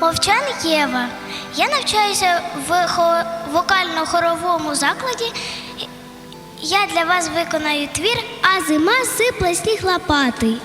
Мовчан Єва. Я навчаюся в вокально-хоровому закладі. Я для вас виконаю твір А зима сипле сніг лопатий.